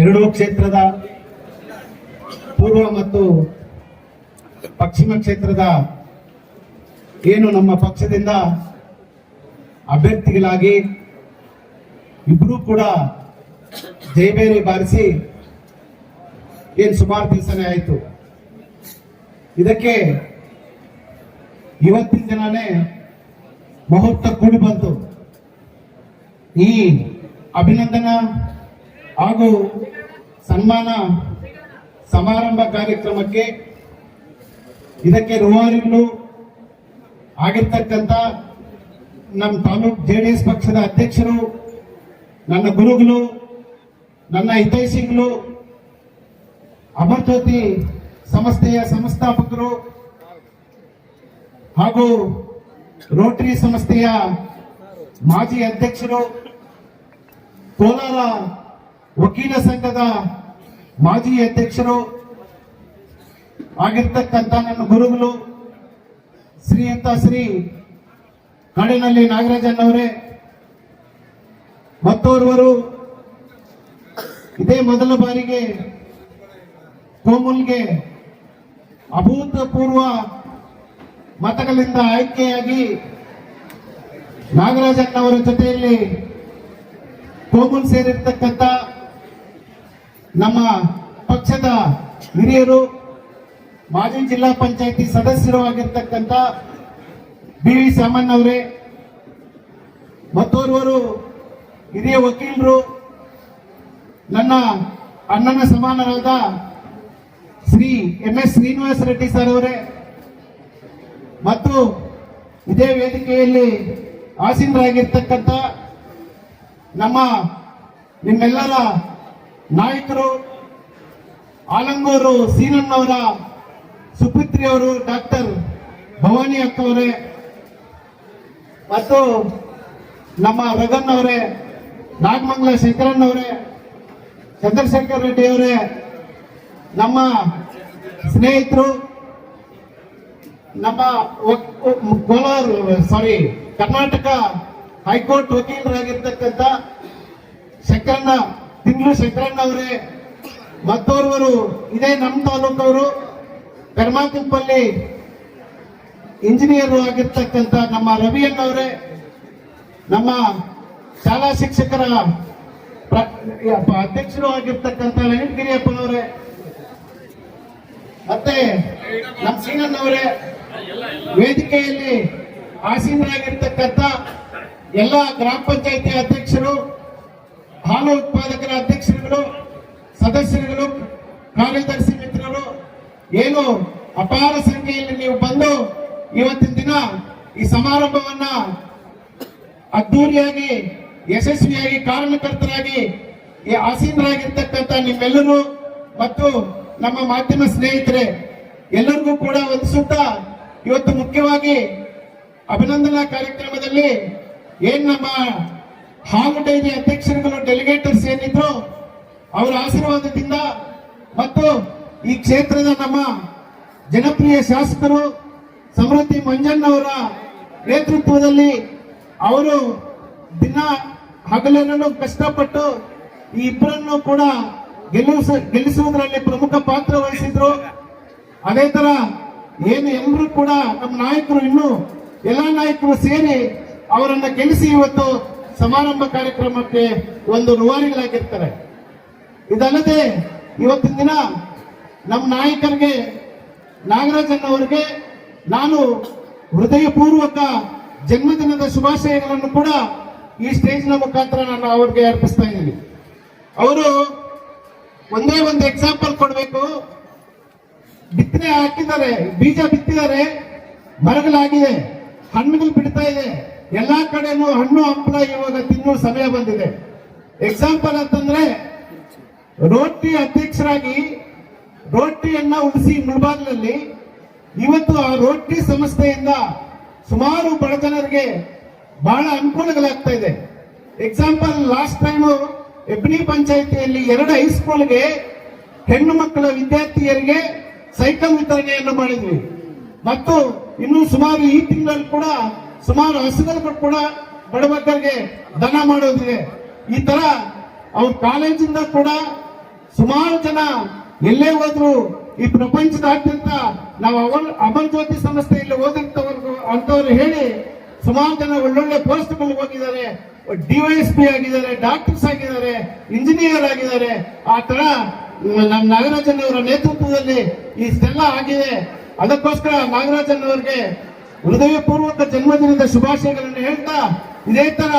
ಎರಡೂ ಕ್ಷೇತ್ರದ ಪೂರ್ವ ಮತ್ತು ಪಶ್ಚಿಮ ಕ್ಷೇತ್ರದ ಏನು ನಮ್ಮ ಪಕ್ಷದಿಂದ ಅಭ್ಯರ್ಥಿಗಳಾಗಿ ಇಬ್ಬರೂ ಕೂಡ ಜಯಬೇರಿ ಬಾರಿಸಿ ಏನು ಸುಮಾರು ದಿವಸನೇ ಆಯಿತು. ಇದಕ್ಕೆ ಇವತ್ತಿನ ದಿನನೇ ಮುಹೂರ್ತ ಕೂಡಿ ಬಂತು. ಈ ಅಭಿನಂದನಾ ಹಾಗೂ ಸನ್ಮಾನ ಸಮಾರಂಭ ಕಾರ್ಯಕ್ರಮಕ್ಕೆ ಇದಕ್ಕೆ ರೂವಾರಿಗಳು ಆಗಿರ್ತಕ್ಕಂಥ ನಮ್ಮ ತಾಲೂಕ್ ಜೆ ಡಿ ಎಸ್ ಪಕ್ಷದ ಅಧ್ಯಕ್ಷರು, ನನ್ನ ಗುರುಗಳು, ನನ್ನ ಹಿತೈಷಿಗಳು, ಅಮರ್ಜ್ಯೋತಿ ಸಂಸ್ಥೆಯ ಸಂಸ್ಥಾಪಕರು ಹಾಗೂ ರೋಟರಿ ಸಂಸ್ಥೆಯ ಮಾಜಿ ಅಧ್ಯಕ್ಷರು, ಕೋಲಾರ ವಕೀಲ ಸಂಘದ ಮಾಜಿ ಅಧ್ಯಕ್ಷರು ಆಗಿರ್ತಕ್ಕಂಥ ನನ್ನ ಗುರುಗಳು ಅಂತ ಶ್ರೀ ಕಾಡಿನಲ್ಲಿ ನಾಗರಾಜನ್ ಅವರೇ ಮತ್ತೋರ್ವರು ಇದೇ ಮೊದಲ ಬಾರಿಗೆ ಕೋಮುಲ್ಗೆ ಅಭೂತಪೂರ್ವ ಮತಗಳಿಂದ ಆಯ್ಕೆಯಾಗಿ ನಾಗರಾಜನ್ನವರ ಜೊತೆಯಲ್ಲಿ ಕೋಮುಲ್ ಸೇರಿರ್ತಕ್ಕಂಥ ನಮ್ಮ ಪಕ್ಷದ ಹಿರಿಯರು, ಮಾಜಿ ಜಿಲ್ಲಾ ಪಂಚಾಯತಿ ಸದಸ್ಯರು ಆಗಿರ್ತಕ್ಕಂಥ ಬಿ ವಿ ಸಾಮಣ್ಣವರೇ ಮತ್ತೋರ್ವರು, ಹಿರಿಯ ವಕೀಲರು, ನನ್ನ ಅಣ್ಣನ ಸಮಾನರಾದ Shri M S Srinivasa Reddy sir ಅವರೇ, ಮತ್ತು ಇದೇ ವೇದಿಕೆಯಲ್ಲಿ ಆಸೀನರಾಗಿರ್ತಕ್ಕಂಥ ನಮ್ಮ ನಿಮ್ಮೆಲ್ಲರ ನಾಯಕರು ಆಲಂಗೂರು ಸೀನಣ್ಣವರ ಸುಪುತ್ರಿ ಅವರು ಡಾಕ್ಟರ್ ಭವಾನಿ ಅಕ್ಕವರೇ, ಮತ್ತು ನಮ್ಮ ರಗನ್ ಅವರೇ, ನಾಗಮಂಗಲ ಶಂಕರನ್ ಅವರೇ, ಚಂದ್ರಶೇಖರ್ ರೆಡ್ಡಿ ಅವರೇ, ನಮ್ಮ ಸ್ನೇಹಿತರು, ನಮ್ಮ Kolar sorry Karnataka high court ವಕೀಲರಾಗಿರ್ತಕ್ಕಂಥ Shankaranna ಅವರೇ, ಮತ್ತೋರ್ವರು, ಇದೇ ನಮ್ಮ ತಾಲೂಕವರು ಕರ್ಮಾತಿಪ್ಪಲ್ಲಿ ಇಂಜಿನಿಯರ್ ಆಗಿರ್ತಕ್ಕಂಥ ನಮ್ಮ ರವಿಯಣ್ಣವರೇ ನಮ್ಮ ಶಾಲಾ ಶಿಕ್ಷಕರ ಅಧ್ಯಕ್ಷರು ಆಗಿರ್ತಕ್ಕಂಥ ವೆಂಕಟಗಿರಿಯಪ್ಪನವರೇ ಮತ್ತೆ ಸೀನಣ್ಣವರೇ ವೇದಿಕೆಯಲ್ಲಿ ಆಸೀನರಾಗಿರ್ತಕ್ಕಂಥ ಎಲ್ಲ ಗ್ರಾಮ ಪಂಚಾಯತಿ ಅಧ್ಯಕ್ಷರು ಹಾಲು ಉತ್ಪಾದಕರ ಅಧ್ಯಕ್ಷರುಗಳು, ಸದಸ್ಯರುಗಳು, ಕಾರ್ಯದರ್ಶಿ ಮಿತ್ರರು, ಏನು ಅಪಾರ ಸಂಖ್ಯೆಯಲ್ಲಿ ನೀವು ಬಂದು ಇವತ್ತಿನ ದಿನ ಈ ಸಮಾರಂಭವನ್ನ ಅದ್ದೂರಿಯಾಗಿ, ಯಶಸ್ವಿಯಾಗಿ ಕಾರಣಕರ್ತರಾಗಿ ಆಸೀನರಾಗಿರ್ತಕ್ಕಂಥ ನಿಮ್ಮೆಲ್ಲರೂ ಮತ್ತು ನಮ್ಮ ಮಾಧ್ಯಮ ಸ್ನೇಹಿತರೆ, ಎಲ್ಲರಿಗೂ ಕೂಡ ಒಂದು ಇವತ್ತು ಮುಖ್ಯವಾಗಿ ಅಭಿನಂದನಾ ಕಾರ್ಯಕ್ರಮದಲ್ಲಿ ಏನ್ ನಮ್ಮ ಹಾಲು ಡೈರಿ ಅಧ್ಯಕ್ಷರುಗಳು ಡೆಲಿಗೇಟರ್ಸ್ ಏನಿದ್ರು, ಅವರ ಆಶೀರ್ವಾದದಿಂದ ಮತ್ತು ಈ ಕ್ಷೇತ್ರದ ನಮ್ಮ ಜನಪ್ರಿಯ ಶಾಸಕರು ಸಮೃದ್ಧಿ ಮಂಜಣ್ಣವರ ನೇತೃತ್ವದಲ್ಲಿ ಅವರು ದಿನ ಹಗಲನ್ನು ಕಷ್ಟಪಟ್ಟು ಈ ಇಬ್ಬರನ್ನು ಕೂಡ ಗೆಲ್ಲಿಸ, ಗೆಲ್ಲಿಸುವುದರಲ್ಲಿ ಪ್ರಮುಖ ಪಾತ್ರ ವಹಿಸಿದ್ರು. ಅದೇ ತರ ಏನು ಎಲ್ಲರೂ ಕೂಡ ನಮ್ಮ ನಾಯಕರು ಇನ್ನು ಎಲ್ಲ ನಾಯಕರು ಸೇರಿ ಅವರನ್ನ ಗೆಲ್ಲಿಸಿ ಇವತ್ತು ಸಮಾರಂಭ ಕಾರ್ಯಕ್ರಮಕ್ಕೆ ಒಂದು ರೂವಾರಿಗಳಾಗಿರ್ತಾರೆ ಇದಲ್ಲದೆ ಇವತ್ತಿನ ದಿನ ನಮ್ಮ ನಾಯಕರಿಗೆ ನಾಗರಾಜಣ್ಣವರಿಗೆ ನಾನು ಹೃದಯಪೂರ್ವಕ ಜನ್ಮದಿನದ ಶುಭಾಶಯಗಳನ್ನು ಕೂಡ ಈ ಸ್ಟೇಜ್ನ ಮುಖಾಂತರ ನಾನು ಅವ್ರಿಗೆ ಅರ್ಪಿಸ್ತಾ ಇದ್ದೀನಿ. ಅವರು ಒಂದೇ ಒಂದು ಎಕ್ಸಾಂಪಲ್ ಕೊಡಬೇಕು. ಬಿತ್ತನೆ ಹಾಕಿದ್ದಾರೆ, ಬೀಜ ಬಿತ್ತಿದ್ದಾರೆ, ಮರಗಳಾಗಿದೆ, ಹಣ್ಣುಗಳು ಬಿಡ್ತಾ ಇದೆ. ಎಲ್ಲಾ ಕಡೆನೂ ಹಣ್ಣು ಹಂಪಲ ಇವಾಗ ತಿನ್ನುವ ಸಮಯ ಬಂದಿದೆ. ಎಕ್ಸಾಂಪಲ್ ಅಂತಂದ್ರೆ ರೋಟಿ ಅಧ್ಯಕ್ಷರಾಗಿ ರೋಟಿಯನ್ನ ಉಳಿಸಿ ಮುಳಬಾಗ್ಲಲ್ಲಿ ಇವತ್ತು ಆ ರೋಟಿ ಸಂಸ್ಥೆಯಿಂದ ಸುಮಾರು ಬಡ ಜನರಿಗೆ ಬಹಳ ಅನುಕೂಲಗಳಾಗ್ತಾ ಇದೆ. ಎಕ್ಸಾಂಪಲ್ ಲಾಸ್ಟ್ ಟೈಮು ಎಬ್ನಿ ಪಂಚಾಯಿತಿಯಲ್ಲಿ ಎರಡು ಹೈಸ್ಕೂಲ್ಗೆ ಹೆಣ್ಣು ಮಕ್ಕಳ ವಿದ್ಯಾರ್ಥಿಯರಿಗೆ ಸೈಕಲ್ ವಿತರಣೆಯನ್ನು ಮಾಡಿದ್ವಿ. ಮತ್ತು ಇನ್ನು ಸುಮಾರು ಈ ತಿಂಗಳಲ್ಲಿ ಕೂಡ ಸುಮಾರು ಹಸುಗಳು ಕೂಡ ಬಡಬಗ್ಗರಿಗೆ ದನ ಮಾಡೋದಿದೆ ಈ ತರ ಅವ್ರ ಕಾಲೇಜಿಂದ ಕೂಡ ಸುಮಾರು ಜನ ಎಲ್ಲೇ ಹೋದ್ರು ಈ ಪ್ರಪಂಚದಾದ್ಯಂತ ನಾವು ಅಮಲ್ ಅಮಲ್ ಜ್ಯೋತಿ ಸಂಸ್ಥೆಯಲ್ಲಿ ಓದಂತವ್ರು ಅಂತವ್ರು ಹೇಳಿ ಸುಮಾರು ಜನ ಒಳ್ಳೊಳ್ಳೆ ಪೋಸ್ಟ್ಗಳು ಹೋಗಿದ್ದಾರೆ. ಡಿವೈಎಸ್ ಪಿ ಆಗಿದ್ದಾರೆ, ಡಾಕ್ಟರ್ಸ್ ಆಗಿದ್ದಾರೆ, ಇಂಜಿನಿಯರ್ ಆಗಿದ್ದಾರೆ. ಆ ತರ ನಮ್ಮ ನಾಗರಾಜನ್ ಅವರ ನೇತೃತ್ವದಲ್ಲಿ ಇಷ್ಟೆಲ್ಲ ಆಗಿದೆ. ಅದಕ್ಕೋಸ್ಕರ ನಾಗರಾಜನ್ ಅವರಿಗೆ ಹೃದಯಪೂರ್ವಕ ಜನ್ಮದಿನದ ಶುಭಾಶಯಗಳನ್ನು ಹೇಳ್ತಾ ಇದೇ ತರ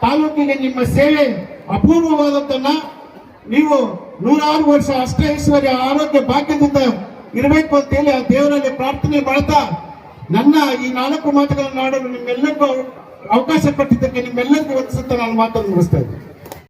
ತಾಲೂಕಿಗೆ ನಿಮ್ಮ ಸೇವೆ ಅಪೂರ್ವವಾದದ್ದನ್ನ ನೀವು ನೂರಾರು ವರ್ಷ ಅಷ್ಟೈಶ್ವರ್ಯ ಆರೋಗ್ಯ ಭಾಗ್ಯದಿಂದ ಇರಬೇಕು ಅಂತ ಹೇಳಿ ಆ ದೇವರಲ್ಲಿ ಪ್ರಾರ್ಥನೆ ಮಾಡ್ತಾ ನನ್ನ ಈ ನಾಲ್ಕು ಮಾತುಗಳನ್ನು ಆಡಲು ನಿಮ್ಮೆಲ್ಲರಿಗೂ ಅವಕಾಶ ಕೊಟ್ಟಿದ್ದಕ್ಕೆ ನಿಮ್ಮೆಲ್ಲರಿಗೂ ವಂದಿಸುತ್ತಾ ನಾನು ಮಾತನ್ನು ಮುಗಿಸ್ತಾ ಇದ್ದೀನಿ.